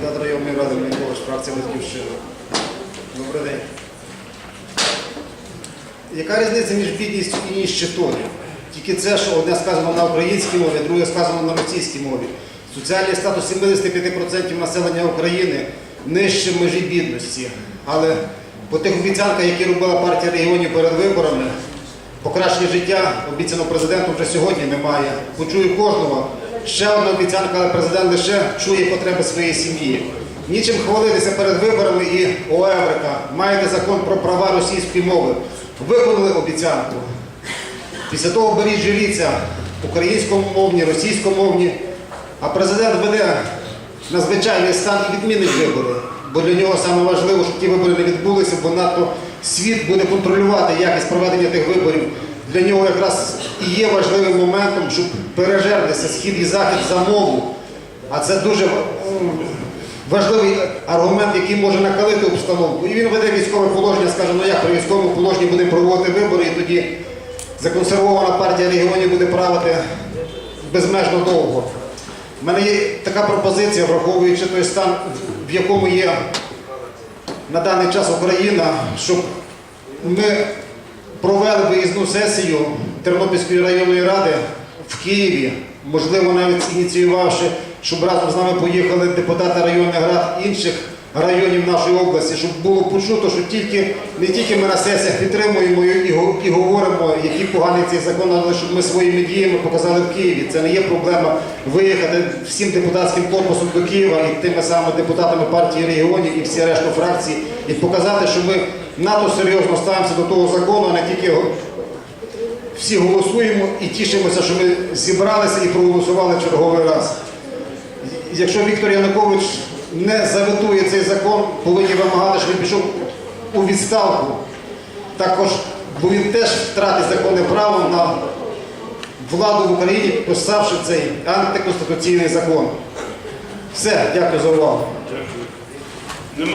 депутат районної ради Мелькович, фракція Батьківщина. Добрий день. Яка різниця між бідністю і ніщетою? Тільки це, що одне сказано на українській мові, друге сказано на російській мові. Соціальний статус 75% населення України нижче межі бідності. Але по тих обіцянках, які робила партія регіонів перед виборами, покращення життя обіцяно президентом вже сьогодні немає. Почую кожного. Ще одна обіцянка, але президент лише чує потреби своєї сім'ї. Нічим хвалитися перед виборами і о Еврика. Маєте закон про права російської мови. Виконали обіцянку. Після того беріть живіться українськомовні, російськомовні, а президент веде надзвичайний стан і відмінить вибори. Бо для нього саме важливо, щоб ті вибори не відбулися, бо надто світ буде контролювати якість проведення тих виборів. Для нього якраз і є важливим моментом, щоб пережертися схід і захід за мову. А це дуже важливий аргумент, який може накалити обстановку. І він веде військове положення, скаже, ну як при військовому положенні будемо проводити вибори, і тоді законсервована партія регіонів буде правити безмежно довго. У мене є така пропозиція, враховуючи той стан, в якому є на даний час Україна, щоб ми провели виїзну сесію Тернопільської районної ради в Києві, можливо, навіть ініціювавши, щоб разом з нами поїхали депутати районних рад інших районів нашої області, щоб було почуто, що тільки не тільки ми на сесіях підтримуємо і, і говоримо, який поганий цей закон, але щоб ми своїми діями показали в Києві. Це не є проблема виїхати всім депутатським корпусом до Києва і тими самими депутатами партії регіонів і всі решту фракцій, і показати, що ми надто серйозно ставимося до того закону, а не тільки всі голосуємо і тішимося, що ми зібралися і проголосували черговий раз. Якщо Віктор Янукович не заветує цей закон, повинні вимагати, щоб він пішов у відставку. Також, бо він теж втратить законне право на владу в Україні, писавши цей антиконституційний закон. Все, дякую за увагу.